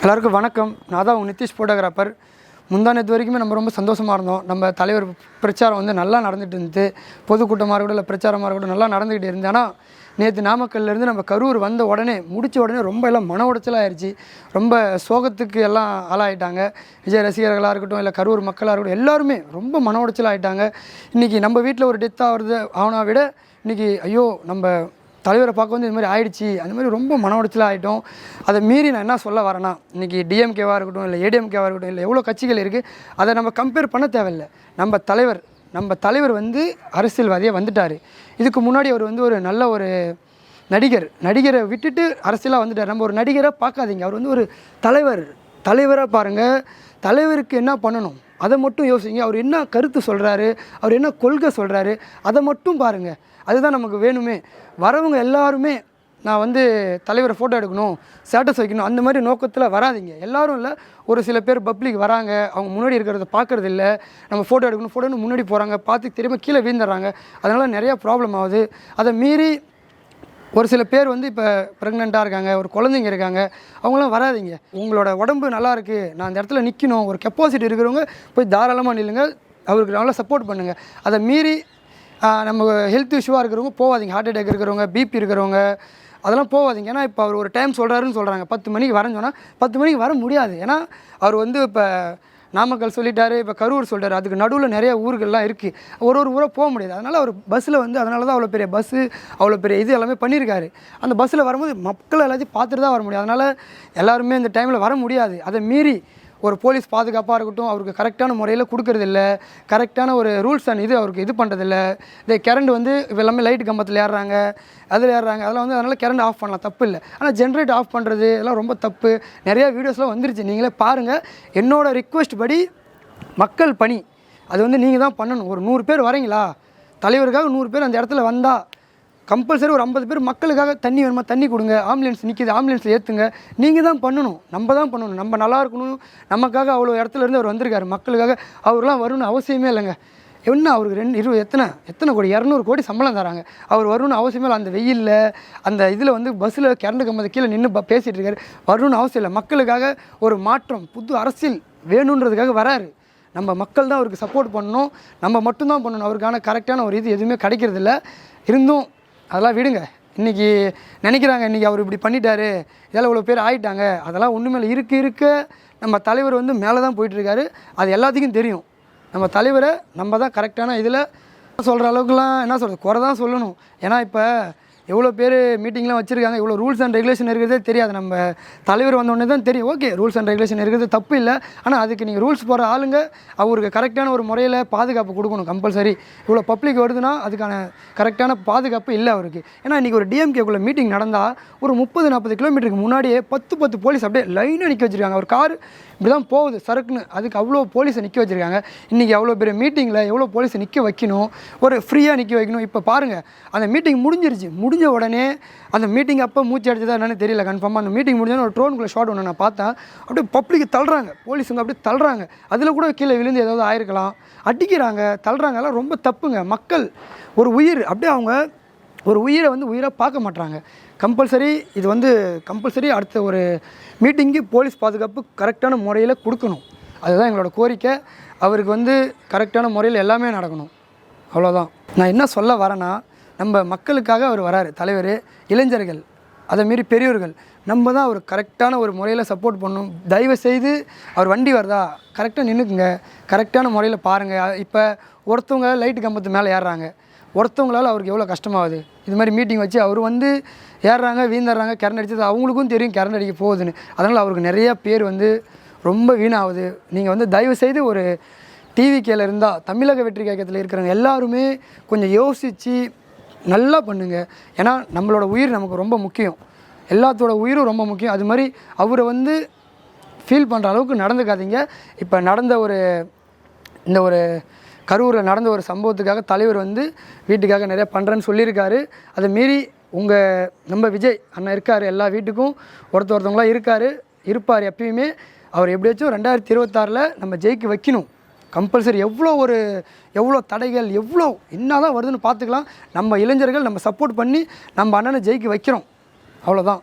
எல்லாருக்கும் வணக்கம். நான் தான் உங்கள் நிதிஷ் ஃபோட்டோகிராஃபர் முந்தானத்து வரைக்குமே நம்ம ரொம்ப சந்தோஷமாக இருந்தோம். நம்ம தலைவர் பிரச்சாரம் வந்து நல்லா நடந்துகிட்டு இருந்துச்சு பொதுக்கூட்டமாக இருக்கட்டும் இல்லை பிரச்சாரமாக இருக்கட்டும் நல்லா நடந்துக்கிட்டு இருந்தது. ஆனால் நேற்று நாமக்கல்லேருந்து நம்ம கரூர் வந்த உடனே முடிச்ச உடனே ரொம்ப எல்லாம் மன உடைச்சலாக ஆயிடுச்சு ரொம்ப சோகத்துக்கு எல்லாம் ஆளாயிட்டாங்க. விஜய் ரசிகர்களாக இருக்கட்டும் இல்லை கரூர் மக்களாக இருக்கட்டும் எல்லாருமே ரொம்ப மன உடைச்சல் ஆயிட்டாங்க. இன்றைக்கி நம்ம வீட்டில் ஒரு டெத் ஆகிறது ஆகுனா விட இன்றைக்கி ஐயோ நம்ம தலைவரை பார்க்க வந்து இது மாதிரி ஆயிடுச்சு அந்த மாதிரி ரொம்ப மன உடைச்சலாக ஆகிட்டோம் அதை மீறி நான் என்ன சொல்ல வரேன்னா இன்றைக்கி டிஎம்கேவாக இருக்கட்டும் இல்லை ஏடிஎம்கேவாக இருக்கட்டும் இல்லை எவ்வளோ கட்சிகள் இருக்குது அதை நம்ம கம்பேர் பண்ண தேவையில்லை. நம்ம தலைவர் நம்ம தலைவர் வந்து அரசியல்வாதியாக வந்துட்டார். இதுக்கு முன்னாடி அவர் வந்து ஒரு நல்ல ஒரு நடிகர் நடிகரை விட்டுட்டு அரசியலாக வந்துட்டார். நம்ம ஒரு நடிகரை பார்க்காதீங்க. அவர் வந்து ஒரு தலைவர் தலைவராக பாருங்கள் தலைவருக்கு என்ன பண்ணணும்? அதை மட்டும் யோசிங்க. அவர் என்ன கருத்து சொல்கிறாரு அவர் என்ன கொள்கை சொல்கிறாரு அதை மட்டும் பாருங்கள் அதுதான் நமக்கு வேணுமே. வரவங்க எல்லாருமே நான் வந்து தலைவரை ஃபோட்டோ எடுக்கணும் ஸ்டேட்டஸ் வைக்கணும் அந்த மாதிரி நோக்கத்தில் வராதீங்க. எல்லாரும் இல்லை ஒரு சில பேர் பப்ளிக் வராங்க அவங்க முன்னாடி இருக்கிறத பார்க்குறது இல்லை. நம்ம ஃபோட்டோ எடுக்கணும் ஃபோட்டோன்னு முன்னாடி போகிறாங்க பார்த்து திரும்ப கீழே வீழ்ந்துடுறாங்க. அதனால் நிறையா ப்ராப்ளம் ஆகுது. அதை மீறி ஒரு சில பேர் வந்து இப்போ ப்ரெக்னெண்ட்டாக இருக்காங்க ஒரு குழந்தைங்க இருக்காங்க அவங்களாம் வராதீங்க. உங்களோட உடம்பு நல்லா இருக்குது நான் அந்த இடத்துல நிற்கணும் ஒரு கெப்பாசிட்டி இருக்கிறவங்க போய் தாராளமாக நில்லுங்க அவருக்கு நல்லா சப்போர்ட் பண்ணுங்கள் அதை மீறி நம்ம ஹெல்த் இஷ்யூவாக இருக்கிறவங்க போகாதீங்க ஹார்ட் அட்டாக் இருக்கிறவங்க பிபி இருக்கிறவங்க அதெல்லாம் போகாதீங்க ஏன்னா இப்போ அவர் ஒரு டைம் சொல்கிறாருன்னு சொல்கிறாங்க பத்து மணிக்கு வரேன்னு சொன்னால் பத்து மணிக்கு வர முடியாது. ஏன்னா அவர் வந்து இப்போ நாமக்கல் சொல்லிட்டாரு இப்போ கரூர் சொல்லிட்டாரு அதுக்கு நடுவில் நிறைய ஊர்கள்லாம் இருக்குது ஒரு ஒரு ஊராக போக முடியாது. அதனால் அவர் பஸ்ஸில் வந்து அதனால தான் அவ்வளோ பெரிய பஸ்ஸு அவ்வளோ பெரிய இது எல்லாமே பண்ணியிருக்காரு. அந்த பஸ்ஸில் வரும்போது மக்கள் எல்லாத்தையும் பார்த்துட்டு தான் வர முடியும். அதனால் எல்லாருமே இந்த டைமில் வர முடியாது. அதை மீறி ஒரு போலீஸ் பாதுகாப்பாக இருக்கட்டும் அவருக்கு கரெக்டான முறையில் கொடுக்கறதில்ல. கரெக்டான ஒரு ரூல்ஸ் அண்ட் இது அவருக்கு இது பண்ணுறதில்ல இந்த கரண்ட் வந்து இப்போ எல்லாமே லைட் கம்பத்தில் ஏறுறாங்க. அதில் ஏறுறாங்க. அதெல்லாம் வந்து அதனால் கரண்ட் ஆஃப் பண்ணலாம். தப்பு இல்லை. ஆனால் ஜென்ரேட் ஆஃப் பண்ணுறது இதெல்லாம் ரொம்ப தப்பு. நிறையா வீடியோஸ்லாம் வந்துருச்சு. நீங்களே பாருங்கள் என்னோடய ரிக்வெஸ்ட் படி மக்கள் பணி. அது வந்து நீங்கள் தான் பண்ணணும். ஒரு நூறு பேர் வரீங்களா தலைவருக்காக நூறு பேர் அந்த இடத்துல வந்தால் கம்பல்சரி ஒரு ஐம்பது பேர் மக்களுக்காக தண்ணி வேணுமா? தண்ணி கொடுங்க. ஆம்புலன்ஸ் நிற்கிது ஆம்புலன்ஸில் ஏற்றுங்க நீங்கள் தான் பண்ணணும். நம்ம தான் பண்ணணும். நம்ம நல்லா இருக்கணும். நமக்காக அவ்வளோ இடத்துல இருந்து அவர் வந்திருக்காரு. மக்களுக்காக அவர்லாம் வரணும்னு அவசியமே இல்லைங்க. என்ன அவருக்கு ரெண்டு இருபது எத்தனை? எத்தனை கோடி? இரநூறு கோடி சம்பளம் தராங்க. அவர் வரணும்னு அவசியமே இல்லை. அந்த வெயிலில் அந்த இதில் வந்து பஸ்ஸில் கரண்டு கம்பத்தை கீழே நின்று ப பேசிகிட்டு இருக்காரு வரணும்னு அவசியம் இல்லை. மக்களுக்காக ஒரு மாற்றம் புது அரசியல் வேணுன்றதுக்காக வராரு. நம்ம மக்கள் தான் அவருக்கு சப்போர்ட் பண்ணணும். நம்ம மட்டும்தான் பண்ணணும். அவருக்கான கரெக்டான ஒரு இது எதுவுமே கிடைக்கிறதில்ல. இருந்தும் அதெல்லாம் விடுங்க. இன்றைக்கி நினைக்கிறாங்க இன்றைக்கி அவர் இப்படி பண்ணிட்டாரு இதெல்லாம் இவ்வளோ பேர் ஆயிட்டாங்க அதெல்லாம் ஒன்றுமே இல்லை இருக்க இருக்க. நம்ம தலைவர் வந்து மேலே தான் போயிட்டுருக்காரு. அது எல்லாத்துக்கும் தெரியும். நம்ம தலைவரை நம்ம தான் கரெக்டான இதில் சொல்கிற அளவுக்குலாம் என்ன சொல்கிறது குறை தான் சொல்லணும். ஏன்னா இப்போ எவ்வளோ பேர் மீட்டிங்லாம் வச்சுருக்காங்க இவ்வளோ ரூல்ஸ் அண்ட் ரெகுலேஷன் இருக்கிறதே தெரியாது. நம்ம தலைவர் வந்தோடனே தான் தெரியும். ஓகே ரூல்ஸ் அண்ட் ரெகுலேஷன் இருக்கிறது தப்பு இல்லை. ஆனால் அதுக்கு நீங்கள் ரூல்ஸ் போகிற ஆளுங்க அவருக்கு கரெக்டான ஒரு முறையில் பாதுகாப்பு கொடுக்கணும் கம்பல்சரி இவ்வளோ பப்ளிக் வருதுன்னா அதுக்கான கரெக்டான பாதுகாப்பு இல்லை அவருக்கு. ஏன்னா இன்றைக்கி ஒரு டிஎம்கேக்குள்ளே மீட்டிங் நடந்தால் ஒரு முப்பது நாற்பது கிலோமீட்டருக்கு முன்னாடியே பத்து பத்து போலீஸ் அப்படியே லைனாக நிற்க வச்சுருக்காங்க. ஒரு கார் இப்படி தான் போகுது சரக்குன்னு அதுக்கு அவ்வளோ போலீஸை நிற்க வச்சுருக்காங்க. இன்றைக்கி அவ்வளோ பெரிய மீட்டிங்கில் எவ்வளோ போலீஸை நிற்க வைக்கணும் ஒரு ஃப்ரீயாக நிற்க வைக்கணும். இப்போ பாருங்கள் அந்த மீட்டிங் முடிஞ்சிருச்சு. முடிஞ்ச முடிஞ்ச உடனே அந்த மீட்டிங் அப்போ மூச்சு அடிச்சதா என்னன்னு தெரியல கன்ஃபார்மாக அந்த மீட்டிங் முடிஞ்சோன்னு ஒரு ட்ரோனுக்குள்ளே ஷாட் ஒன்று நான் பார்த்தேன். அப்படியே பப்ளிக் தள்ளுறாங்க போலீஸுங்க அப்படியே தள்ளுறாங்க. அதில் கூட கீழே விழுந்து ஏதாவது ஆயிருக்கலாம். அடிக்கிறாங்க தள்ளுறாங்க. எல்லாம் ரொம்ப தப்புங்க. மக்கள் ஒரு உயிர் அப்படியே அவங்க ஒரு உயிரை வந்து உயிராக பார்க்க மாட்றாங்க. கம்பல்சரி இது வந்து கம்பல்சரி அடுத்த ஒரு மீட்டிங்கு போலீஸ் பாதுகாப்பு கரெக்டான முறையில் கொடுக்கணும். அதுதான் எங்களோட கோரிக்கை. அவருக்கு வந்து கரெக்டான முறையில் எல்லாமே நடக்கணும். அவ்வளோதான் நான் என்ன சொல்ல வரேன்னா நம்ம மக்களுக்காக அவர் வராரு. தலைவர் இளைஞர்கள் அதை மீறி பெரியவர்கள் நம்ம தான் அவர் கரெக்டான ஒரு முறையில் சப்போர்ட் பண்ணணும். தயவு செய்து அவர் வண்டி வருதா? கரெக்டாக நின்றுக்குங்க கரெக்டான முறையில் பாருங்கள் இப்போ ஒருத்தவங்க லைட்டு கம்பத்து மேலே ஏறுறாங்க. ஒருத்தவங்களால் அவருக்கு எவ்வளோ கஷ்டமாகுது? இது மாதிரி மீட்டிங் வச்சு அவர் வந்து ஏறுறாங்க வீந்துடுறாங்க கரண்ட் அடிச்சது அவங்களுக்கும் தெரியும் கரண்ட் அடிக்க போகுதுன்னு. அதனால் அவருக்கு நிறையா பேர் வந்து ரொம்ப வீணாகுது. நீங்கள் வந்து தயவு செய்து ஒரு டிவி கேல இருந்தால் தமிழக வெற்றி கழகத்தில் இருக்கிறவங்க எல்லாருமே கொஞ்சம் யோசித்து நல்லா பண்ணுங்கள் ஏன்னா நம்மளோட உயிர் நமக்கு ரொம்ப முக்கியம். எல்லாத்தோட உயிரும் ரொம்ப முக்கியம். அது மாதிரி அவரை வந்து ஃபீல் பண்ணுற அளவுக்கு நடந்துக்காதீங்க. இப்போ நடந்த ஒரு இந்த ஒரு கரூரில் நடந்த ஒரு சம்பவத்துக்காக தலைவர் வந்து வீட்டுக்காக நிறையா பண்ணுறேன்னு சொல்லியிருக்காரு. அதை மீறி உங்கள் நம்ம விஜய் அண்ணன் இருக்கார் எல்லா வீட்டுக்கும் ஒருத்த ஒருத்தவங்களாம் இருக்கார். இருப்பார் எப்பயுமே. அவர் எப்படியாச்சும் ரெண்டாயிரத்தி இருபத்தாறில் நம்ம ஜெயிக்க வைக்கணும். கம்பல்சரி எவ்வளோ ஒரு எவ்வளோ தடைகள் எவ்வளோ என்ன தான் வருதுன்னு பார்த்துக்கலாம். நம்ம இளைஞர்கள் நம்ம சப்போர்ட் பண்ணி நம்ம அண்ணனை ஜெயிக்க வைக்கிறோம். அவ்வளோதான்